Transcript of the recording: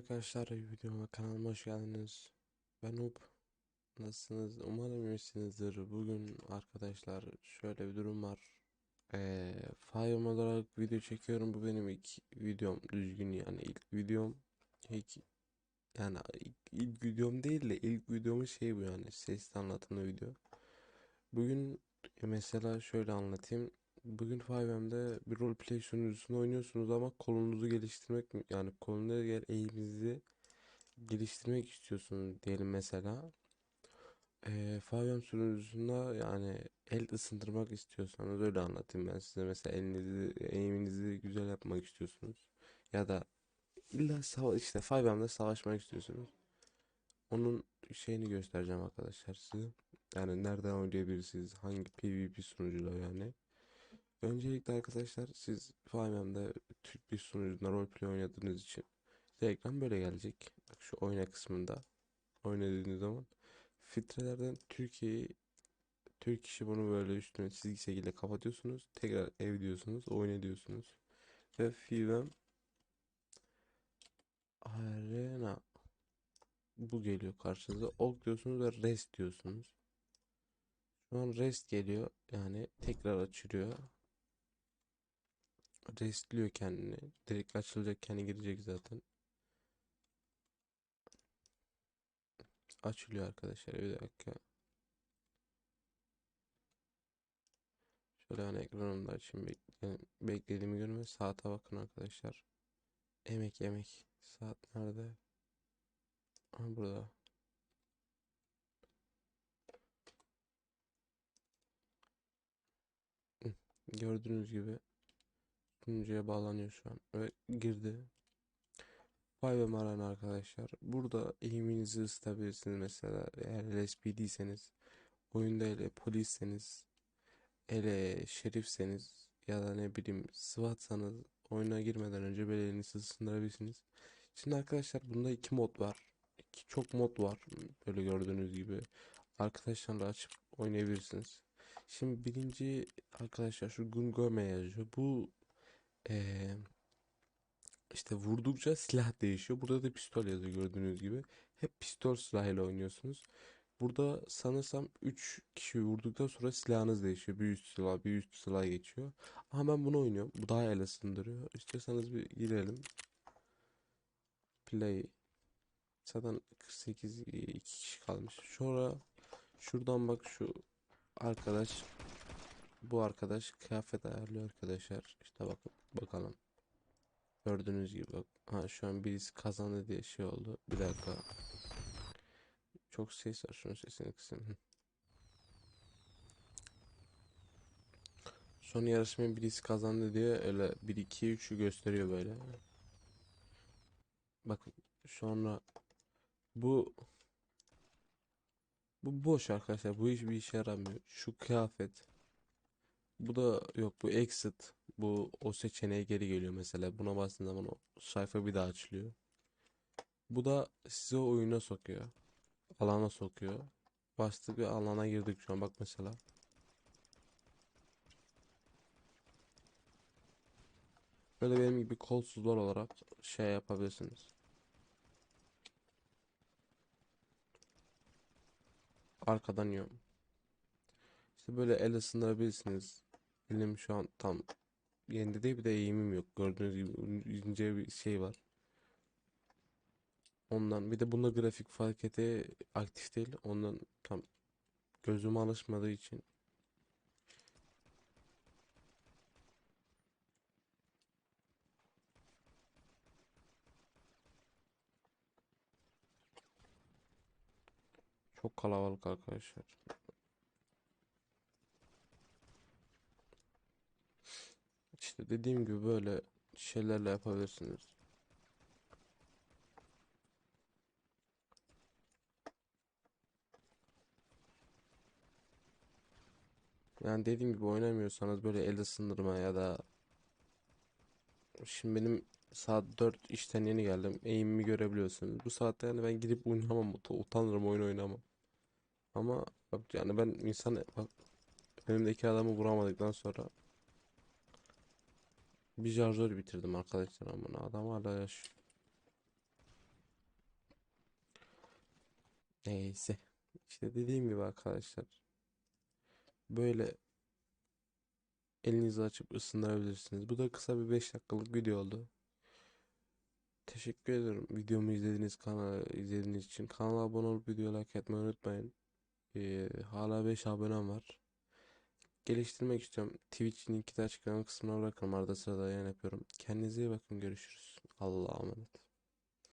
arkadaşlar videoma kanalıma hoş geldiniz. Ben Up. Nasılsınız? Umarım iyisinizdir. Bugün arkadaşlar şöyle bir durum var. Ee, Fire olarak video çekiyorum. Bu benim ilk videom düzgün yani ilk videom. İlk, yani ilk, ilk videom değil de ilk videomun şey bu yani sesli anlatımlı video. Bugün mesela şöyle anlatayım. Bugün 5M'de bir roleplay sunucusunda oynuyorsunuz ama kolunuzu geliştirmek yani kolunda gel eğiminizi geliştirmek istiyorsunuz diyelim mesela. Ee, 5M sunucusunda yani el ısındırmak istiyorsanız öyle anlatayım ben size. Mesela elinizi eğiminizi güzel yapmak istiyorsunuz. Ya da illa sava işte 5M'de savaşmak istiyorsunuz. Onun şeyini göstereceğim arkadaşlar size. Yani nereden oynayabilirsiniz? Hangi PvP sunucuda yani? Öncelikle arkadaşlar siz FiveM'de Türk bir sunucunda roleplay oynadığınız için ekran böyle gelecek. Bak şu oyna kısmında oynadığınız zaman filtrelerden Türkiye'yi Türk işi bunu böyle üstüne çizgi şekilde kapatıyorsunuz. Tekrar ev diyorsunuz, oyna diyorsunuz. Ve FiveM Arena bu geliyor karşınıza. Ok diyorsunuz ve rest diyorsunuz. Şu an rest geliyor. Yani tekrar açılıyor. Restliyor kendini. Direkt açılacak kendi girecek zaten. Açılıyor arkadaşlar bir dakika. Şöyle hani ekranımda açayım bekleyin. Beklediğimi görme. Saate bakın arkadaşlar. Emek emek. Saat nerede? Aha burada. Gördüğünüz gibi sunucuya bağlanıyor şu an ve girdi. Vay be Maran arkadaşlar. Burada eğiminizi ısıtabilirsiniz mesela eğer LSPD'seniz oyunda hele polisseniz hele şerifseniz ya da ne bileyim SWAT'sanız oyuna girmeden önce belirinizi ısındırabilirsiniz. Şimdi arkadaşlar bunda iki mod var. İki, çok mod var. Böyle gördüğünüz gibi. Arkadaşlarla açıp oynayabilirsiniz. Şimdi birinci arkadaşlar şu Gungome yazıyor. Bu eee işte vurdukça silah değişiyor. Burada da pistol yazıyor gördüğünüz gibi. Hep pistol silahıyla oynuyorsunuz. Burada sanırsam 3 kişi vurduktan sonra silahınız değişiyor. Bir üst silah, bir üst silah geçiyor. Ama ben bunu oynuyorum. Bu daha el ısındırıyor. İstiyorsanız bir girelim. Play. Zaten 48 2 kişi kalmış. Sonra şuradan bak şu arkadaş bu arkadaş kıyafet ayarlıyor arkadaşlar. İşte bakın bakalım. Gördüğünüz gibi. Ha şu an birisi kazandı diye şey oldu. Bir dakika. Çok ses var. Şunun sesini kısayım. Son yarışmayı birisi kazandı diye öyle 1 2 3'ü gösteriyor böyle. Bakın sonra bu bu boş arkadaşlar. Bu hiçbir işe yaramıyor. Şu kıyafet. Bu da yok bu exit. Bu o seçeneğe geri geliyor mesela. Buna bastığın zaman o sayfa bir daha açılıyor. Bu da sizi o oyuna sokuyor. Alana sokuyor. Bastık ve alana girdik şu an. Bak mesela. Böyle benim gibi kolsuzlar olarak şey yapabilirsiniz. Arkadan yiyorum. İşte böyle el ısındırabilirsiniz. Elim şu an tam yerinde değil bir de eğimim yok. Gördüğünüz gibi ince bir şey var. Ondan bir de bunda grafik farketi aktif değil. Ondan tam gözüme alışmadığı için çok kalabalık arkadaşlar. İşte dediğim gibi böyle şeylerle yapabilirsiniz. Yani dediğim gibi oynamıyorsanız böyle el ısındırma ya da şimdi benim saat 4 işten yeni geldim. Eğimimi görebiliyorsunuz. Bu saatte yani ben gidip oynamam. ut- Utanırım oyun oynamam. Ama yani ben insan bak önümdeki adamı vuramadıktan sonra bir şarjör bitirdim arkadaşlar ama adam hala yaş. Neyse. İşte dediğim gibi arkadaşlar. Böyle elinizi açıp ısındırabilirsiniz. Bu da kısa bir 5 dakikalık video oldu. Teşekkür ederim videomu izlediğiniz kanala izlediğiniz için. Kanala abone olup video like etmeyi unutmayın. Ee, hala 5 abonem var. Geliştirmek istiyorum. Twitch linki de açıklama kısmına bırakırım. Arada sırada yayın yapıyorum. Kendinize iyi bakın. Görüşürüz. Allah'a emanet.